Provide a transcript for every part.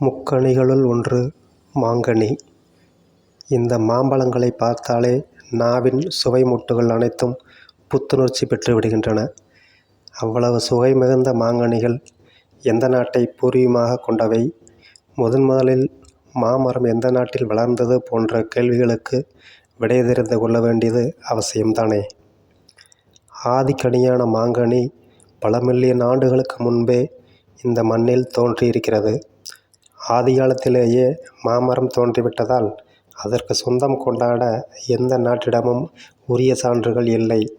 முக்கனிகளுள் ஒன்று மாங்கனி. இந்த மாம்பழங்களை பார்த்தாலே நாவின் சுவை முட்டுகள் அனைத்தும் புத்துணர்ச்சி பெற்று விடுகின்றன. அவ்வளவு சுவை மிகுந்த மாங்கனிகள் எந்த நாட்டை பூர்வீகமாக கொண்டவை? முதன் முதலில் மாமரம் எந்த நாட்டில் வளர்ந்தது போன்ற கேள்விகளுக்கு விடை தெரிந்து கொள்ள வேண்டியது அவசியம்தானே. ஆதிக்கனியான மாங்கனி பல மில்லியன் ஆண்டுகளுக்கு முன்பே இந்த மண்ணில் தோன்றியிருக்கிறது. ஆதிகாலத்திலேயே மாமரம் தோன்றிவிட்டதால் அதற்கு சொந்தம் கொண்டாட எந்த நாட்டிடமும் உரிய சான்றுகள் இல்லை.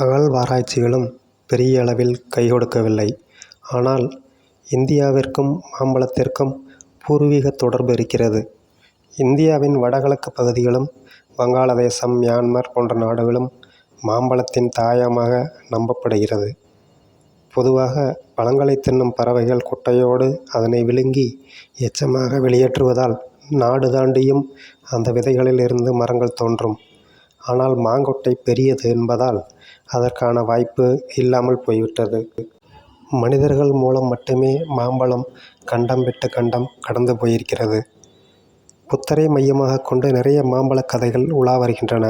அகழ்வாராய்ச்சிகளும் பெரிய அளவில் கைகொடுக்கவில்லை. ஆனால் இந்தியாவிற்கும் மாம்பழத்திற்கும் பூர்வீகத் தொடர்பு இருக்கிறது. இந்தியாவின் வடகிழக்குப் பகுதிகளும் வங்காளதேசம் மியான்மர் போன்ற நாடுகளும் மாம்பழத்தின் தாயகமாக நம்பப்படுகிறது. பொதுவாக பழங்களை தின்னும் பறவைகள் கொட்டையோடு அதனை விழுங்கி எச்சமாக வெளியேற்றுவதால் நாடு தாண்டியும் அந்த விதைகளில் இருந்து மரங்கள் தோன்றும். ஆனால் மாங்கொட்டை பெரியது என்பதால் அதற்கான வாய்ப்பு இல்லாமல் போய்விட்டது. மனிதர்கள் மூலம் மட்டுமே மாம்பழம் கண்டம் விட்டு கண்டம் கடந்து போயிருக்கிறது. புத்தரை மையமாக கொண்டு நிறைய மாம்பழக் கதைகள் உலா வருகின்றன.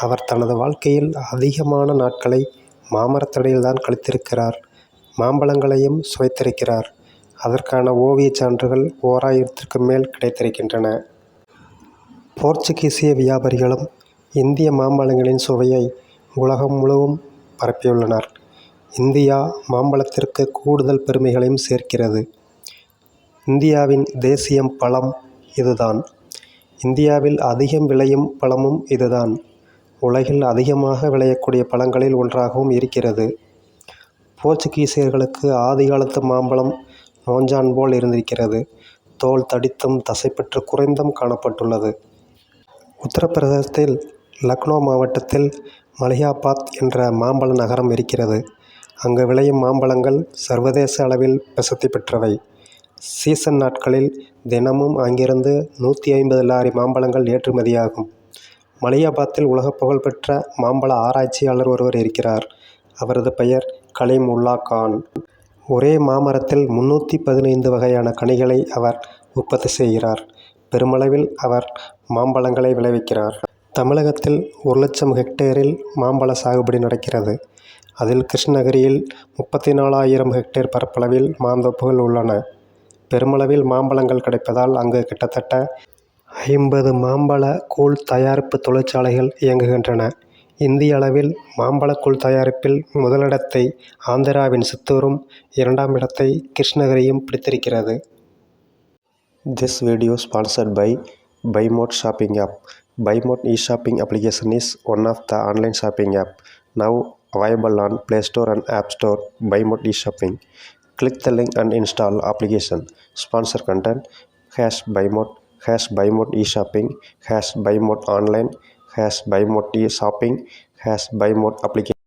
அவர் தனது வாழ்க்கையில் அதிகமான நாட்களை மாமரத்தடையில்தான் கழித்திருக்கிறார். மாம்பழங்களையும் சுவைத்திருக்கிறார். அதற்கான ஓவியச் சான்றுகள் ஓராயிரத்திற்கும் மேல் கிடைத்திருக்கின்றன. போர்ச்சுகீசிய வியாபாரிகளும் இந்திய மாம்பழங்களின் சுவையை உலகம் முழுவதும் பரப்பியுள்ளனர். இந்தியா மாம்பழத்திற்கு கூடுதல் பெருமைகளையும் சேர்க்கிறது. இந்தியாவின் தேசியம் பழம் இதுதான். இந்தியாவில் அதிகம் விளையும் பழமும் இதுதான். உலகில் அதிகமாக விளையக்கூடிய பழங்களில் ஒன்றாகவும் இருக்கிறது. போர்ச்சுகீசியர்களுக்கு ஆதிகாலத்து மாம்பழம் நோஞ்சான் போல் இருந்திருக்கிறது. தோல் தடித்தும் தசைப்பற்று குறைந்தும் காணப்பட்டுள்ளது. உத்தரப்பிரதேசத்தில் லக்னோ மாவட்டத்தில் மலியாபாத் என்ற மாம்பழ நகரம் இருக்கிறது. அங்கு விளையும் மாம்பழங்கள் சர்வதேச அளவில் பிரசித்தி பெற்றவை. சீசன் நாட்களில் தினமும் அங்கிருந்து நூற்றி ஐம்பது லாரி மாம்பழங்கள் ஏற்றுமதியாகும். மலியாபாத்தில் உலகப் புகழ்பெற்ற மாம்பழ ஆராய்ச்சியாளர் ஒருவர் இருக்கிறார். அவரது பெயர் கலீம் உல்லா கான். ஒரே மாமரத்தில் முன்னூற்றி பதினைந்து வகையான கனிகளை அவர் உற்பத்தி செய்கிறார். பெருமளவில் அவர் மாம்பழங்களை விளைவிக்கிறார். தமிழகத்தில் ஒரு லட்சம் ஹெக்டேரில் மாம்பழ சாகுபடி நடக்கிறது. அதில் கிருஷ்ணகிரியில் முப்பத்தி நாலாயிரம் ஹெக்டேர் பரப்பளவில் மாந்தோப்புகள் உள்ளன. பெருமளவில் மாம்பழங்கள் கிடைப்பதால் அங்கு கிட்டத்தட்ட ஐம்பது மாம்பழ கூழ் தயாரிப்பு தொழிற்சாலைகள் இயங்குகின்றன. இந்திய அளவில் மாம்பழக்கூழ் தயாரிப்பில் முதலிடத்தை ஆந்திராவின் சித்தூரும் இரண்டாம் இடத்தை கிருஷ்ணகிரியும் பிடித்திருக்கிறது. This video sponsored by Buymode shopping app. Buymode e shopping application is one of the online shopping app now available on Play Store and App Store. Buymode e shopping. Click the link and install application. Sponsor content hash Buymode hash Buymode e shopping hash Has buy mode shopping Has buy mode application